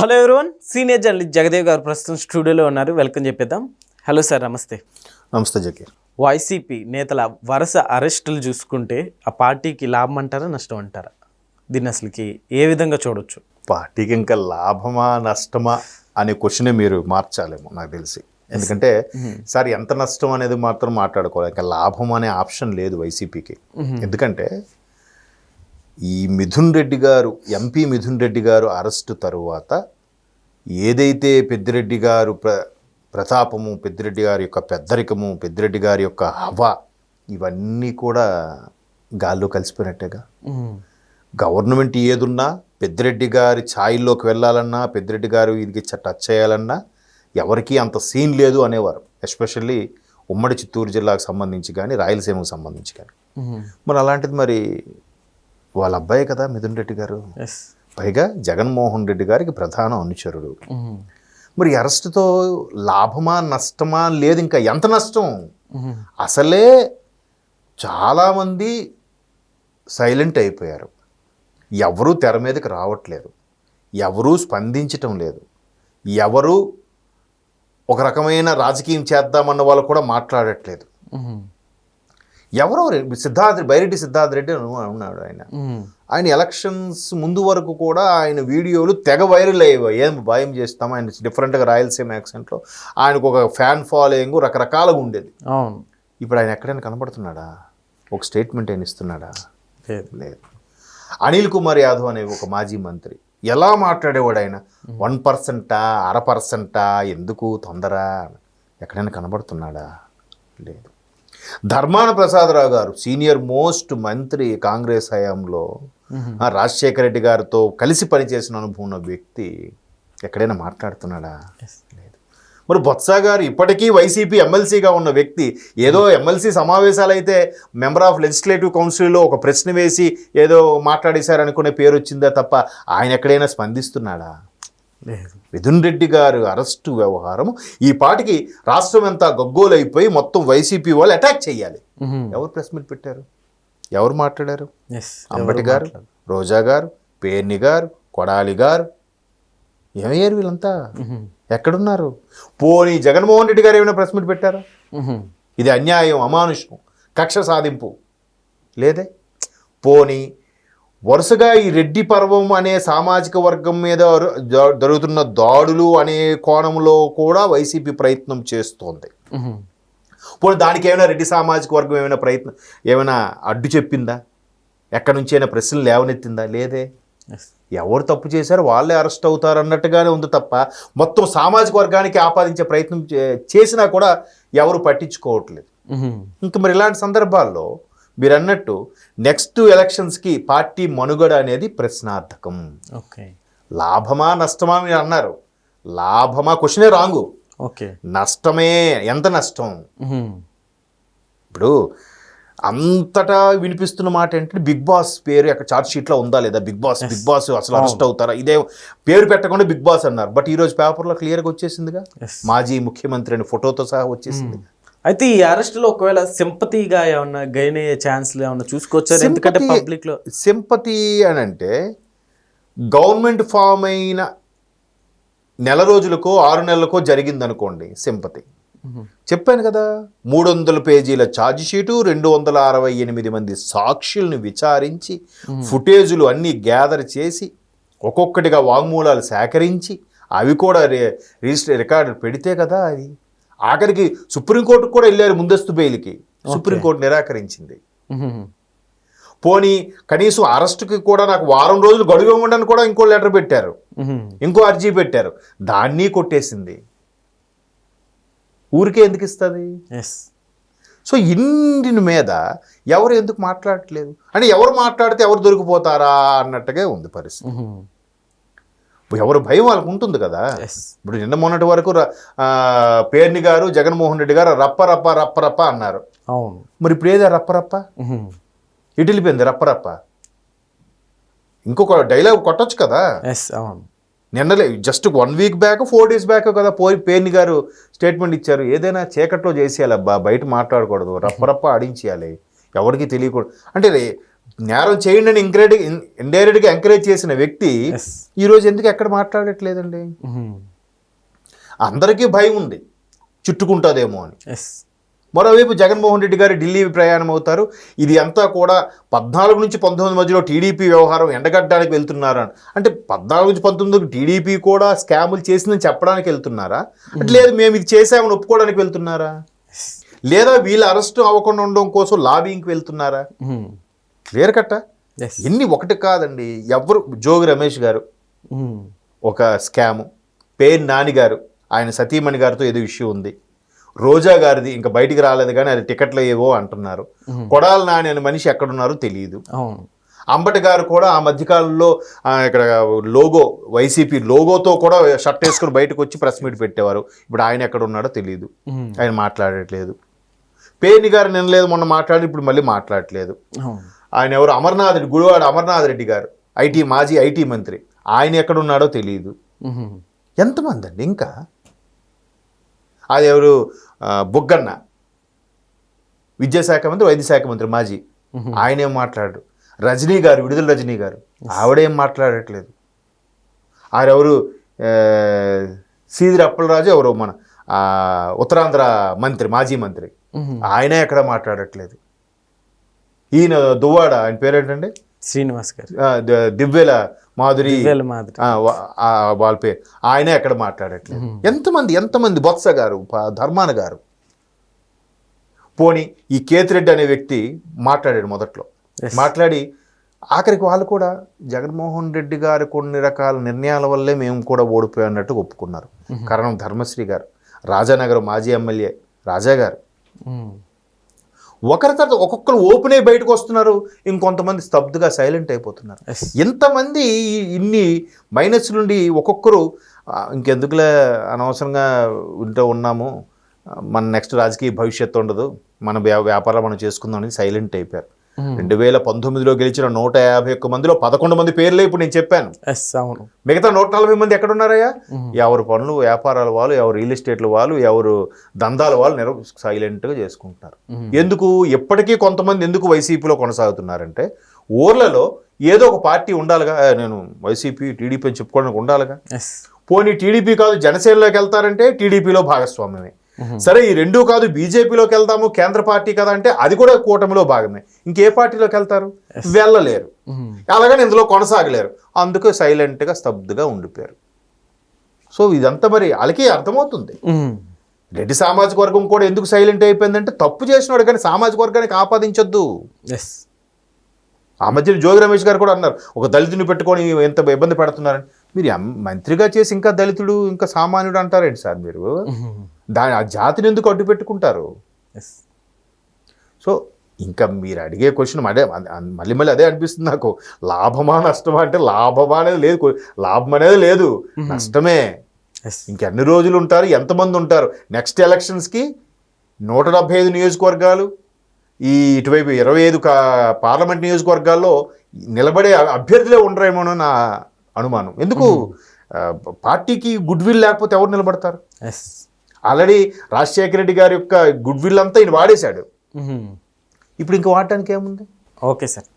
Hello everyone senior journalist Jagadev గారు ప్రస్తుతం స్టూడియోలో ఉన్నారు. వెల్కమ్ చెప్పేద్దాం. హలో సార్ నమస్తే. నమస్తే జకీర్ వైసీపీ నేతల వరుస అరెస్టులు చూసుకుంటే ఆ పార్టీకి లాభం అంటారా నష్టం అంటారా? దీన్ని అసలుకి ఏ విధంగా చూడొచ్చు? పార్టీకి ఇంకా లాభమా నష్టమా అనే క్వశ్చనే మీరు మార్చాలేమో నాకు తెలిసి. ఎందుకంటే సార్ ఎంత నష్టం అనేది మాత్రం మాట్లాడుకోవాలి. ఇంకా లాభం అనే ఆప్షన్ లేదు వైసీపీకి. ఎందుకంటే ఈ మిథున్ రెడ్డి గారు ఎంపీ మిథున్ రెడ్డి గారు అరెస్టు తరువాత ఏదైతే పెద్దిరెడ్డి గారు ప్ర ప్రతాపము పెద్దిరెడ్డి గారి యొక్క పెద్దరికము పెద్దిరెడ్డి గారి యొక్క హవా ఇవన్నీ కూడా గాల్లో కలిసిపోయినట్టేగా. గవర్నమెంట్ ఏదున్నా పెద్దిరెడ్డి గారి ఛాయిల్లోకి వెళ్ళాలన్నా పెద్దిరెడ్డి గారు ఇది టచ్ చేయాలన్నా ఎవరికీ అంత సీన్ లేదు అనేవారు. ఎస్పెషల్లీ ఉమ్మడి చిత్తూరు జిల్లాకు సంబంధించి కానీ రాయలసీమకు సంబంధించి కానీ. మరి అలాంటిది మరి వాళ్ళ అబ్బాయి కదా మిథున్ రెడ్డి గారు. పైగా జగన్మోహన్ రెడ్డి గారికి ప్రధాన అనుచరుడు. మరి అరెస్టుతో లాభమా నష్టమా? లేదు ఇంకా ఎంత నష్టం? అసలే చాలామంది సైలెంట్ అయిపోయారు. ఎవరూ తెర మీదకి రావట్లేదు. ఎవరూ స్పందించటం లేదు. ఎవరు ఒక రకమైన రాజకీయం చేద్దామన్న వాళ్ళు కూడా మాట్లాడట్లేదు. ఎవరో సిద్ధార్థ బైరెడ్డి సిద్ధార్థ రెడ్డి అని ఉన్నాడు ఆయన. ఆయన ఎలక్షన్స్ ముందు వరకు కూడా ఆయన వీడియోలు తెగ వైరల్ అయ్యేవి. ఏం భయం చేస్తాం? ఆయన డిఫరెంట్గా రాయలసీమ యాక్సెంట్లో ఆయనకు ఒక ఫ్యాన్ ఫాలోయింగ్ రకరకాలుగా ఉండేది. అవును. ఇప్పుడు ఆయన ఎక్కడైనా కనబడుతున్నాడా ఒక స్టేట్మెంట్ ఆయన ఇస్తున్నాడా? లేదు. లేదు. అనిల్ కుమార్ యాదవ్ అనే ఒక మాజీ మంత్రి. ఎలా మాట్లాడేవాడు ఆయన? వన్ పర్సెంటా? అర పర్సెంటా? ఎందుకు? తొందర? ఎక్కడైనా కనబడుతున్నాడా? లేదు. ధర్మాన ప్రసాదరావు గారు సీనియర్ మోస్ట్ మంత్రి కాంగ్రెస్ హయాంలో రాజశేఖర రెడ్డి గారితో కలిసి పనిచేసిన అనుభవం ఉన్న వ్యక్తి ఎక్కడైనా మాట్లాడుతున్నాడా? లేదు. మరి బొత్స గారు ఇప్పటికీ వైసీపీ ఎమ్మెల్సీగా ఉన్న వ్యక్తి ఏదో ఎమ్మెల్సీ సమావేశాలు అయితే మెంబర్ ఆఫ్ లెజిస్లేటివ్ కౌన్సిల్లో ఒక ప్రశ్న వేసి ఏదో మాట్లాడేశారనుకునే పేరు వచ్చిందే తప్ప ఆయన ఎక్కడైనా స్పందిస్తున్నాడా? మిథున్ రెడ్డి గారు అరెస్టు వ్యవహారం ఈ పాటికి రాష్ట్రం అంతా గగ్గోలైపోయి మొత్తం వైసీపీ వాళ్ళు అటాక్ చేయాలి. ఎవరు ప్రెస్ మీట్ పెట్టారు? ఎవరు మాట్లాడారు? అంబటి గారు రోజా గారు పేర్ని గారు కొడాలి గారు. ఏమయ్యారు వీళ్ళంతా? ఎక్కడున్నారు? పోనీ జగన్మోహన్ రెడ్డి గారు ఏమైనా ప్రెస్ మీట్ పెట్టారా? ఇది అన్యాయం అమానుషం కక్ష సాధింపు. లేదే? పోని వరుసగా ఈ రెడ్డి పర్వం అనే సామాజిక వర్గం మీద జరుగుతున్న దాడులు అనే కోణంలో కూడా వైసీపీ ప్రయత్నం చేస్తోంది. పోనీ దానికి ఏమైనా రెడ్డి సామాజిక వర్గం ఏమైనా ప్రయత్నం ఏమైనా అడ్డు చెప్పిందా? ఎక్కడి నుంచి అయినా ప్రశ్నలు లేవనెత్తిందా? లేదే. ఎవరు తప్పు చేశారో? వాళ్ళే అరెస్ట్ అవుతారు అన్నట్టుగానే ఉంది తప్ప మొత్తం సామాజిక వర్గానికి ఆపాదించే ప్రయత్నం చే- చేసినా కూడా ఎవరు పట్టించుకోవట్లేదు. ఇంకా మరి ఇలాంటి సందర్భాల్లో మీరు అన్నట్టు నెక్స్ట్ ఎలక్షన్స్కి పార్టీ మనుగడ అనేది ప్రశ్నార్థకం. ఓకే. లాభమా నష్టమా మీరు అన్నారు. లాభమా క్వశ్చనే రాంగు. ఓకే. నష్టమే ఎంత నష్టం? ఇప్పుడు అంతటా వినిపిస్తున్న మాట ఏంటంటే బిగ్ బాస్ పేరు అక్కడ చార్ట్ షీట్లో ఉందా లేదా? బిగ్ బాస్ బిగ్ బాస్ అసలు అరెస్ట్ అవుతారా? ఇదే పేరు పెట్టకుండా బిగ్ బాస్ అన్నారు. బట్ ఈరోజు పేపర్లో క్లియర్గా వచ్చేసిందిగా? మాజీ ముఖ్యమంత్రి అని ఫోటోతో సహా వచ్చేసింది. అయితే ఈ అరెస్టులో ఒకవేళ సింపతిగా ఏమన్నా గైన్ అయ్యే ఛాన్స్లు ఏమన్నా చూసుకోవచ్చారు ఎందుకంటే Sympathy- పబ్లిక్లో సింపతి అని అంటే గవర్నమెంట్ ఫామ్ అయిన నెల రోజులకో ఆరు నెలలకో జరిగింది అనుకోండి సింపతి చెప్పాను కదా మూడు వందల పేజీల ఛార్జ్ షీటు రెండు వందల అరవై ఎనిమిది మంది సాక్షుల్ని విచారించి ఫుటేజులు అన్నీ గ్యాదర్ చేసి ఒక్కొక్కటిగా వాంగ్మూలాలు సేకరించి అవి కూడా రే రిజిస్టర్ రికార్డు పెడితే కదా అది. ఆఖరికి సుప్రీంకోర్టుకు కూడా వెళ్ళారు ముందస్తు బెయిల్కి. సుప్రీంకోర్టు నిరాకరించింది. పోనీ కనీసం అరెస్టుకి కూడా నాకు వారం రోజులు గడువు ఇవ్వండి అని కూడా ఇంకో లెటర్ పెట్టారు. ఇంకో అర్జీ పెట్టారు. దాన్ని కొట్టేసింది. ఊరికే ఎందుకు ఇస్తుంది? ఎస్. సో ఇన్ని మీద ఎవరు ఎందుకు మాట్లాడట్లేదు? అంటే ఎవరు మాట్లాడితే ఎవరు దొరికిపోతారా అన్నట్టుగా ఉంది పరిస్థితి. ఎవరు భయం వాళ్ళకు ఉంటుంది కదా. ఇప్పుడు నిన్న మొన్నటి వరకు పేర్ని గారు జగన్మోహన్ రెడ్డి గారు రప్ప రప్ప రప్ప రప్ప అన్నారు. అవును. మరి ఇప్పుడు ఏదా రప్ప రప్ప? ఇటు వెళ్ళిపోయింది రప్ప రప్ప. ఇంకొక డైలాగ్ కొట్టొచ్చు కదా. అవును. నిన్నలే just one week back four days back కదా పోయి పేర్ని గారు స్టేట్మెంట్ ఇచ్చారు. ఏదైనా చీకట్లో చేసేయాలి అబ్బా బయట మాట్లాడకూడదు. రప్ప రప్ప ఆడించేయాలి. ఎవరికి తెలియకూడదు. అంటే నేరం చేయండి అని ఇంక్రెడి ఇండైరెక్ట్గా ఎంకరేజ్ చేసిన వ్యక్తి ఈరోజు ఎందుకు ఎక్కడ మాట్లాడట్లేదండి? అందరికీ భయం ఉంది. చుట్టుకుంటుందేమో అని. మరోవైపు జగన్మోహన్ రెడ్డి గారు ఢిల్లీ ప్రయాణం అవుతారు ఇది అంతా కూడా పద్నాలుగు నుంచి పంతొమ్మిది మధ్యలో టీడీపీ వ్యవహారం ఎండగట్టడానికి వెళ్తున్నారా అంటే పద్నాలుగు నుంచి పంతొమ్మిది టీడీపీ కూడా స్కాములు చేసిందని చెప్పడానికి వెళ్తున్నారా? అంటే లేదు మేము ఇది చేసామని ఒప్పుకోవడానికి వెళ్తున్నారా? లేదా వీళ్ళు అరెస్ట్ అవ్వకుండా ఉండడం కోసం లాబింగ్కి వెళ్తున్నారా? క్లియర్ కట్ట? ఎన్ని ఒకటి కాదండి. ఎవరు జోగి రమేష్ గారు ఒక స్కాము. పేరు నాని గారు. ఆయన సతీమణి గారితో ఏదో ఇష్యూ ఉంది. రోజా గారిది ఇంకా బయటికి రాలేదు కానీ అది టికెట్లు ఏవో అంటున్నారు. కొడాల నాని అనే మనిషి ఎక్కడున్నారో తెలియదు అంబటి గారు కూడా ఆ మధ్యకాలంలో ఇక్కడ లోగో వైసీపీ లోగోతో కూడా షర్ట్ వేసుకుని బయటకు వచ్చి ప్రెస్ మీట్ పెట్టేవారు. ఇప్పుడు ఆయన ఎక్కడ ఉన్నాడో తెలియదు ఆయన మాట్లాడట్లేదు. పేర్ని గారు నిన్నలేదు మొన్న మాట్లాడి ఇప్పుడు మళ్ళీ మాట్లాడట్లేదు. ఆయన ఎవరు? అమర్నాథ్ రెడ్డి గుడివాడ అమర్నాథ్ రెడ్డి గారు. ఐటీ మాజీ ఐటీ మంత్రి. ఆయన ఎక్కడ ఉన్నాడో తెలియదు ఎంతమంది అండి ఇంకా? అది ఎవరు బుగ్గన్న. విద్యాశాఖ మంత్రి వైద్య శాఖ మంత్రి మాజీ. ఆయన ఏం మాట్లాడు రజనీ గారు విడుదల రజనీ గారు. ఆవిడేం మాట్లాడట్లేదు. ఆరెవరు? సీదిరి అప్పలరాజు ఎవరు మన ఉత్తరాంధ్ర మంత్రి మాజీ మంత్రి. ఆయన ఎక్కడ మాట్లాడట్లేదు. ఈయన దువ్వాడ ఆయన పేరేంటండి? శ్రీనివాస్ గారు. దివ్యల మాధురి. వాళ్ళ పేరు ఆయనే ఎక్కడ మాట్లాడట్లేదు. ఎంతమంది ఎంతమంది బొత్స గారు ధర్మాన గారు? పోని ఈ కేతిరెడ్డి అనే వ్యక్తి మాట్లాడాడు మొదట్లో. మాట్లాడి ఆఖరికి వాళ్ళు కూడా జగన్మోహన్ రెడ్డి గారి కొన్ని రకాల నిర్ణయాల వల్లే మేము కూడా ఓడిపోయాన్నట్టు ఒప్పుకున్నారు. కారణం ధర్మశ్రీ గారు. రాజానగరం మాజీ ఎమ్మెల్యే రాజా గారు. ఒకరి తర్వాత ఒక్కొక్కరు ఓపెన్ అయి బయటకు వస్తున్నారు. ఇంకొంతమంది స్తబ్దుగా సైలెంట్ అయిపోతున్నారు. ఎంతమంది ఇన్ని మైనస్ నుండి ఒక్కొక్కరు "ఆ, ఇంకెందుకులే అనవసరంగా ఉంటూ ఉన్నాము. మన నెక్స్ట్ రాజకీయ భవిష్యత్తు ఉండదు. మన వ్యా- వ్యాపారం మనం చేసుకుందాం అని సైలెంట్ అయిపోయారు. రెండు వేల పంతొమ్మిదిలో గెలిచిన నూట యాభై ఒక్క మందిలో పదకొండు మంది పేర్లే ఇప్పుడు నేను చెప్పాను. అవును. మిగతా నూట నలభై మంది ఎక్కడున్నారయ్యా? ఎవరు పనులు వ్యాపారాల వాళ్ళు ఎవరు రియల్ ఎస్టేట్ల వాళ్ళు ఎవరు దందాల వాళ్ళు నిర సైలెంట్గా చేసుకుంటున్నారు. ఎందుకు? ఎప్పటికీ కొంతమంది ఎందుకు వైసీపీలో కొనసాగుతున్నారంటే ఊర్లలో ఏదో ఒక పార్టీ ఉండాలిగా. "ఏ, నేను వైసీపీ టీడీపీ అని చెప్పుకోవడానికి ఉండాలిగా. పోనీ టీడీపీ కాదు జనసేనలోకి వెళ్తారంటే టీడీపీలో భాగస్వామ్యమే. సరే ఈ రెండూ కాదు బీజేపీలోకి వెళ్తాము కేంద్ర పార్టీ కదా అంటే అది కూడా కూటమిలో భాగమే. ఇంకే పార్టీలోకి వెళ్తారు? వెళ్ళలేరు. అలాగని ఇందులో కొనసాగలేరు. అందుకే సైలెంట్గా స్తబ్దుగా ఉండిపోయారు. సో ఇదంతా మరి వాళ్ళకి అర్థమవుతుంది. రెడ్డి సామాజిక వర్గం కూడా ఎందుకు సైలెంట్ అయిపోయిందంటే తప్పు చేసినాడు కానీ సామాజిక వర్గానికి ఆపాదించొద్దు. ఎస్ ఆ మధ్యన జోగి రమేష్ గారు కూడా అన్నారు ఒక దళితుని పెట్టుకొని ఎంత ఇబ్బంది పెడుతున్నారని. మీరు మంత్రిగా చేసి ఇంకా దళితుడు ఇంకా సామాన్యుడు అంటారేంటి సార్ మీరు? దాని ఆ జాతిని ఎందుకు అడ్డు పెట్టుకుంటారు? ఎస్ సో ఇంకా మీరు అడిగే క్వశ్చన్ అదే మళ్ళీ మళ్ళీ అదే అనిపిస్తుంది నాకు. లాభమా నష్టమా అంటే లాభమా అనేది లేదు. లాభం అనేది లేదు. నష్టమే. ఇంకెన్ని రోజులు ఉంటారు? ఎంతమంది ఉంటారు? నెక్స్ట్ ఎలక్షన్స్కి నూట డెబ్భై ఐదు నియోజకవర్గాలు ఈ ఇటువైపు ఇరవై ఐదు కా పార్లమెంట్ నియోజకవర్గాల్లో నిలబడే అభ్యర్థులే ఉండరేమో నా అనుమానం. ఎందుకు? పార్టీకి గుడ్ విల్ లేకపోతే ఎవరు నిలబడతారు? ఎస్ ఆల్రెడీ రాజశేఖర రెడ్డి గారి యొక్క గుడ్ విల్ అంతా ఈయన వాడేశాడు. ఇప్పుడు ఇంక వాడటానికి ఏముంది? Okay sir.